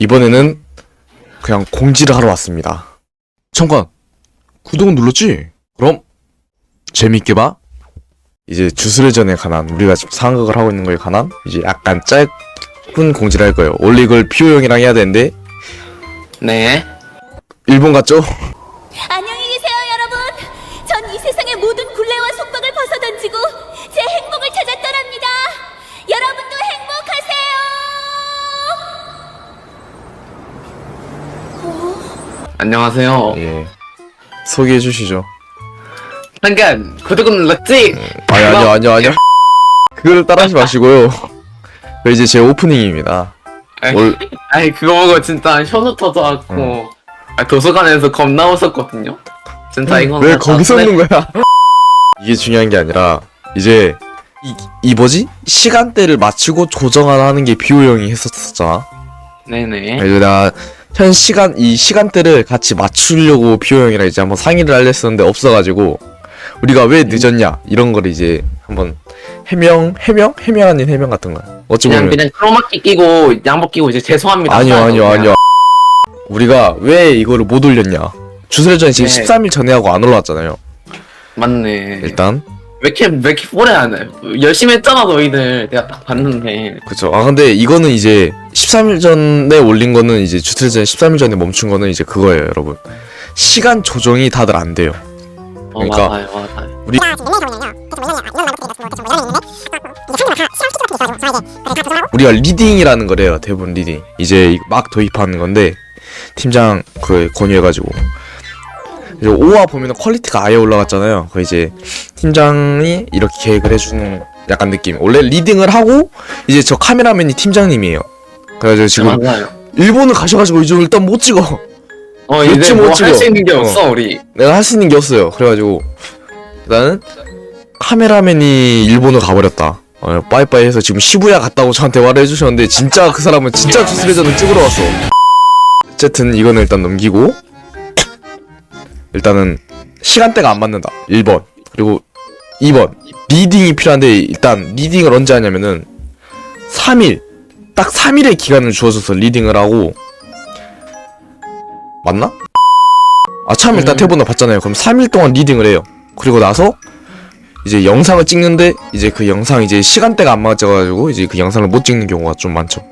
이번에는 그냥 공지를 하러 왔습니다. 잠깐 구독은 눌렀지? 그럼 재밌게 봐. 이제 주술회전에 관한 우리가 지금 상극을 하고 있는 거에 관한 이제 약간 짧은 공지를 할 거예요. 원래 이걸 피오 형이랑 해야 되는데 네. 일본 갔죠? 안녕 안녕하세요. 예. 소개해 주시죠. 잠깐 구독은 눌렀지? 아니 아니요 아니요 아니요. 그걸 따라하지 마시고요. 그 이제 제 오프닝입니다. 아이, 올- 아이 그거 보고 진짜 현우 터져갖고 아, 도서관에서 겁나 웃었거든요. 진짜 이건 왜나 거기서 내- 웃는 거야? 이게 중요한 게 아니라 이제 이, 이 뭐지 시간대를 맞추고 조정하는 게 비오 형이 했었잖아. 네네. 그래서 내가 현 시간 이 시간대를 같이 맞추려고 비오 형이랑 이제 한번 상의를 하려 했었는데 없어가지고 우리가 왜 늦었냐 이런 거를 이제 한번 해명 해명 해명 아닌 해명 같은 거. 어찌 그냥 보면 그냥 크로마키 끼고 양복 끼고 이제 죄송합니다. 아니요 아니요 그냥. 아니요. 우리가 왜 이거를 못 올렸냐? 주술전이 지금 네. 13일 전에 하고 안 올라왔잖아요. 맞네. 일단 왜 이렇게 왜 이렇게 오래 안 해? 열심히 했잖아 너희들. 내가 딱 봤는데. 그쵸. 아 근데 이거는 이제 13일 전에 올린 거는 이제 주술전 13일 전에 멈춘 거는 이제 그거예요, 여러분. 시간 조정이 다들 안 돼요. 어 그러니까 맞아요 맞아요. 우리가 리딩이라는 거래요, 대부분 리딩. 이제 막 도입하는 건데 팀장 그 권유해가지고 이제 5화 보면은 퀄리티가 아예 올라갔잖아요. 그 이제 팀장이 이렇게 계획을 해주는 약간 느낌. 원래 리딩을 하고 이제 저 카메라맨이 팀장님이에요. 그래가지고 지금 맞아요. 일본을 가셔가지고 이제 일단 못 찍어. 어못 이제 뭐 할. 수 있는 게 어. 없어 우리. 내가 할 수 있는 게 없어요. 그래가지고 일단은 카메라맨이 일본을 가버렸다. 어, 빠이빠이 해서 지금 시부야 갔다고 저한테 말을 해주셨는데 진짜 그 사람은 진짜 주스레전을 찍으러 왔어. 어쨌든 이거는 일단 넘기고 일단은 시간대가 안 맞는다. 1번 그리고 2번 리딩이 필요한데 일단 리딩을 언제 하냐면은 3일 딱 3일의 기간을 주어져서 리딩을 하고 맞나? 아 처음 일단 음. 태본을 봤잖아요. 그럼 3일 동안 리딩을 해요. 그리고 나서 이제 영상을 찍는데 이제 그 영상 이제 시간대가 안 맞아가지고 이제 그 영상을 못 찍는 경우가 좀 많죠.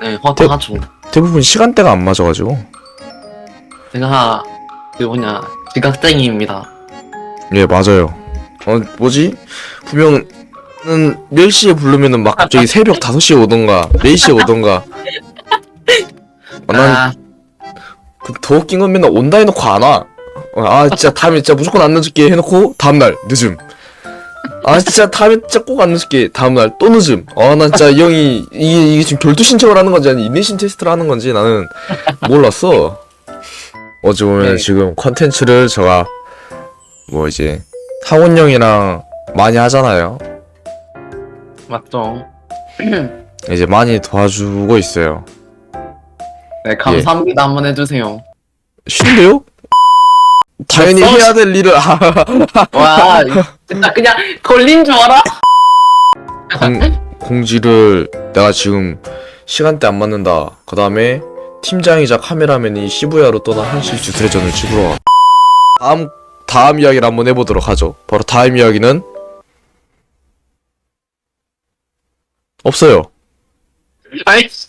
네 허탕하죠. 대부분 시간대가 안 맞아가지고 제가 그 뭐냐 지각쟁이입니다. 예 맞아요. 어 뭐지 분명은 4시에 부르면은 막 갑자기 새벽 5시에 오던가 4시에 오던가 아, 난그 아, 더 웃긴 건 맨날 온다 해놓고 안 와. 어, 아 진짜 다음에 진짜 무조건 안 늦을게 해놓고 다음날 늦음. 아 진짜 다음에 진짜 꼭 안 늦을게 다음날 또 늦음. 아나 진짜 이 형이 이게, 이게 지금 결투 신청을 하는 건지 아니 인내심 테스트를 하는 건지 나는 몰랐어. 어찌 보면 네. 지금 컨텐츠를 제가 뭐 이제 상훈 형이랑 많이 하잖아요. 맞죠. 이제 많이 도와주고 있어요. 네 감사합니다 한번 해주세요. 쉬운데요? 당연히 써- 해야 될 일을 와 진짜 그냥 걸린 줄 알아? 공, 공지를 내가 지금 시간대 안 맞는다. 그 다음에 팀장이자 카메라맨이 시부야로 떠나 한시 주스레전을 찍으러 와. 다음 다음 이야기를 한번 해보도록 하죠. 바로 다음 이야기는 없어요. 아이씨.